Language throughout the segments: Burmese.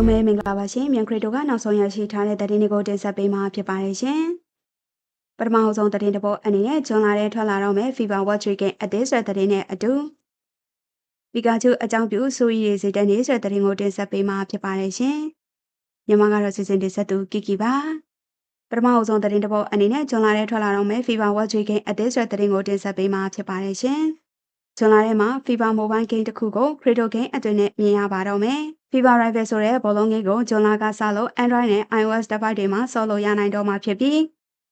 လုံးပဲမင်္ဂလာပါရှင်မြန်ခရစ်တိုကနောက်ဆုံးရရှိထားတဲ့သတင်းတွေကိုတင်ဆက်ပေးမှာဖြစ်ပါတယ်ရှင်ပထမအဆုံးသတင်းတစ်ပုဒ်အနေနဲ့ဂျွန်လာတဲ့ထွက်လာတော့မယ် FIFA Watch Weekend အသေးဆွဲသတင်းနဲ့အတူပီကာချူအကြောင်းပြုစူရီရေစီတန်ရေးဆွဲသတင်းကိုတင်ဆက်ပေးမှာဖြစ်ပါတယ်ရှင်မြန်မာကတော့စီစဉ်တင်ဆက်သူကီကီပါပထမအဆုံးသတင်းတစ်ပုဒ်အနေနဲ့ဂျွန်လာတဲ့ထွက်လာတော့မယ် FIFA Watch Weekend အသေးဆွဲသတင်းကိုတင်ဆက်ပေးမှာဖြစ်ပါတယ်ရှင် ဇွန်လထဲမှာ FIFA Mobile Game တစ်ခုကို Crypto Game အတွင်းနဲ့မြင်ရပါတော့မယ်။ FIFA Rival ဆိုတဲ့ဘောလုံးဂိမ်းကိုဇွန်လကစလို့ Android နဲ့ iOS device တွေမှာဆော်လို့ရနိုင်တော့မှာဖြစ်ပြီး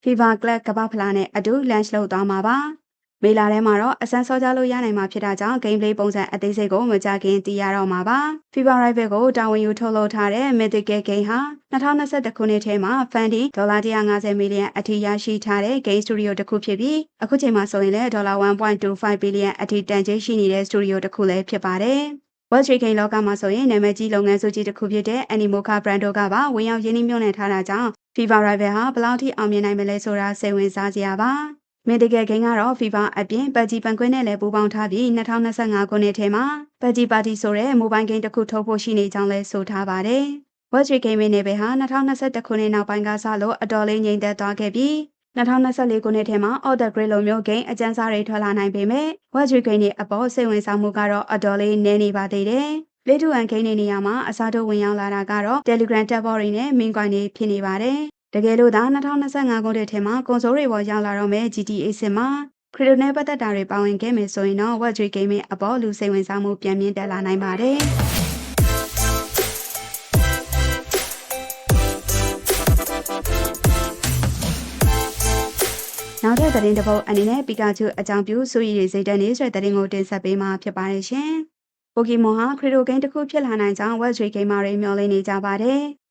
FIFA Club ကမ္ဘာဖလားနဲ့အတူ launch လုပ်သွားမှာပါ။ မေလာထဲမှာတော့အစမ်းစောကြလို့ရနိုင်မှာဖြစ်တာကြောင့် gameplay ပုံစံအသေးစိတ်ကိုမကြခင်သိရတော့မှာပါ။ FIFA Rival ကိုတာဝန်ယူထုတ်လုပ်ထားတဲ့ Mythical Game ဟာ2021ခုနှစ်ထဲမှာ funding ဒေါ်လာ150မီလီယံအထိရရှိထားတဲ့ game studio တစ်ခုဖြစ်ပြီးအခုချိန်မှာဆိုရင်လည်းဒေါ်လာ1.25ဘီလီယံအထိတန်ကြေးရှိနေတဲ့ studio တစ်ခုလည်းဖြစ်ပါတယ်။ Wall Street ဂိမ်းလောကမှာဆိုရင်နာမည်ကြီးလုပ်ငန်းစုကြီးတစ်ခုဖြစ်တဲ့ Animoca Brand တို့ကပါဝင်ရောက်ရင်းနှီးမြှုပ်နှံထားတာကြောင့် FIFA Rival ဟာဘယ်လောက်ထိအောင်မြင်နိုင်မလဲဆိုတာစိတ်ဝင်စားစရာပါ။ မင်တကယ်ဂိမ်းကတော့ FIFA အပြင်ပက်ဂျီပန်ကွင်းနဲ့လည်းပူးပေါင်းထားပြီး2025ခုနှစ်ထဲမှာပက်ဂျီပါတီဆိုတဲ့မိုဘိုင်းဂိမ်းတစ်ခုထုတ်ဖို့ရှိနေကြောင်းလည်းဆိုထားပါတယ်။ Watch Gaming နယ်ပယ်ဟာ2021ခုနှစ်နောက်ပိုင်းကစလို့ အတော်လေးငြိမ်သက်သွားခဲ့ပြီး2024ခုနှစ်ထဲမှာ All the Great လိုမျိုး ဂိမ်းအကျန်းစားတွေ ထွက်လာနိုင်ပေမဲ့ Watch Gaming ရဲ့အပေါ် စိတ်ဝင်စားမှုကတော့ အတော်လေးနည်းနေပါသေးတယ်။လေတူအန်ဂိမ်းနေနေရာမှာ အစားထိုးဝင်ရောက်လာတာကတော့ Telegram tab တွေနဲ့ main coin တွေဖြစ်နေပါတယ် တကယ်လို့သာ2025ခုနှစ်ထဲမှာကွန်ဆိုးတွေပေါ်ရောက်လာတော့မယ့် GTA စစ်မှာခရီဒိုနဲ့ပတ်သက်တာတွေပါဝင်ခဲ့မယ်ဆိုရင်တော့ Watch Gaming အပေါ်လူစိတ်ဝင်စားမှုပြန်မြင့်တက်လာနိုင်ပါတယ်နောက်တဲ့သတင်းတစ်ပုဒ်အနေနဲ့ပီကာချူအကြောင်းပြုစူရီတွေစိတ်တန်းနေဆိုတဲ့သတင်းကိုတင်ဆက်ပေးမှာဖြစ်ပါတယ်ရှင်။ပိုကီမွန်ဟာခရီဒိုဂိမ်းတစ်ခုဖြစ်လာနိုင်ကြောင်း Watch Gamer တွေမျှော်လင့်နေကြပါတယ်။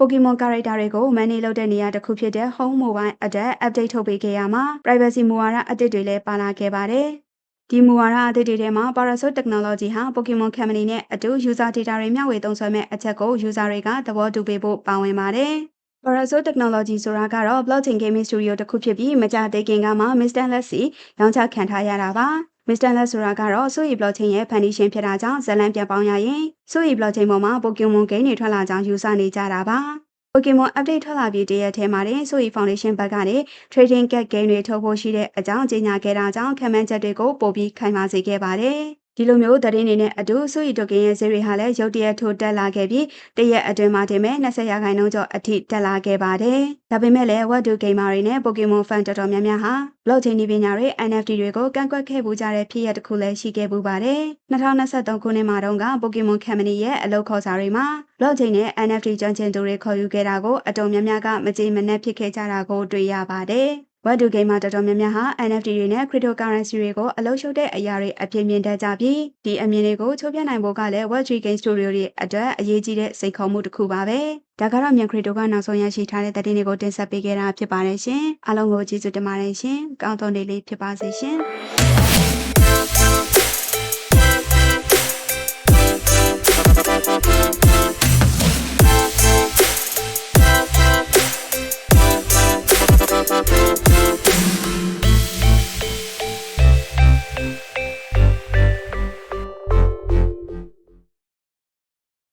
Pokemon character တွေကို manage လုပ်တဲ့နေရာတစ်ခုဖြစ်တဲ့ Home Mobile အတွက် update ထုတ်ပေးခဲ့ရမှာ privacy မူဝါဒအသစ်တွေလည်းပါလာခဲ့ပါတယ်။ဒီမူဝါဒအသစ်တွေထဲမှာ Parasol Technology ဟာ Pokemon Company နဲ့အတူ user data တွေမျှဝေသုံးစွဲမဲ့အချက်ကို user တွေကသဘောတူပေးဖို့ပါဝင်ပါတယ်။ Parasol Technology ဆိုတာကတော့ blockchain gaming studio တစ်ခုဖြစ်ပြီးမကြသေးခင်ကမှ Mr. Leslie ရောင်းချခံထားရတာပါ။ Mr. Let ဆိုတာကတော့ Sui blockchain ရဲ့ဖန်တီးရှင်ဖြစ်တာကြောင့်ဇလန်ပြန်ပေါင်းရရင် Sui blockchain ပေါ်မှာ Pokemon game တွေထွက်လာကြောင်းယူဆနေကြတာပါ။ Pokemon update ထွက်လာပြီးတရက်ထဲမှာတင် Sui Foundation ဘက်ကနေ Trading Card Game တွေထုတ်ဖို့ရှိတဲ့အကြောင်းကြေညာခဲ့တာကြောင့်ခံမှန်းချက်တွေကိုပိုပြီးခိုင်မာစေခဲ့ပါတယ်။ ဒီလိုမျိုးသတင်းတွေနဲ့အတူဆူရီတိုကင်ရဲ့ဈေးတွေဟာလည်းရုတ်တရက်ထိုးတက်လာခဲ့ပြီးတရက်အတွင်းမှာတင်မဲ့20ရာခိုင်နှုန်းကျော်အထိတက်လာခဲ့ပါတယ်။ဒါပေမဲ့လည်း What Do Gamer တွေနဲ့ Pokemon Fan တော်တော်များများဟာ Blockchain နည်းပညာတွေ NFT တွေကိုကန့်ကွက်ခဲ့ပူကြတဲ့ဖြစ်ရပ်တစ်ခုလည်းရှိခဲ့ပူပါတယ်။2023ခုနှစ်မှာတုန်းက Pokemon Company ရဲ့အလုပ်ခေါ်စာတွေမှာ Blockchain နဲ့ NFT ကျွမ်းကျင်သူတွေခေါ်ယူခဲ့တာကိုအတော်များများကမကြေမနက်ဖြစ်ခဲ့ကြတာကိုတွေ့ရပါတယ်။ Web2 game မှာတော်တော်များများဟာ NFT တွေနဲ့ cryptocurrency တွေကိုအလုံးရှုပ်တဲ့အရာတွေအဖြစ်မြင်တတ်ကြပြီးဒီအမြင်တွေကိုချိုးပြနိုင်ဖို့ကလည်း Web3 game studio တွေအတွက်အရေးကြီးတဲ့စိတ်ခေါ်မှုတစ်ခုပါပဲ။ဒါကတော့မြန် crypto ကနောက်ဆုံးရရှိထားတဲ့သတင်းတွေကိုတင်ဆက်ပေးခဲ့တာဖြစ်ပါတယ်ရှင်။အားလုံးကိုကျေးဇူးတင်ပါတယ်ရှင်။ကောင်းသောနေ့လေးဖြစ်ပါစေရှင်။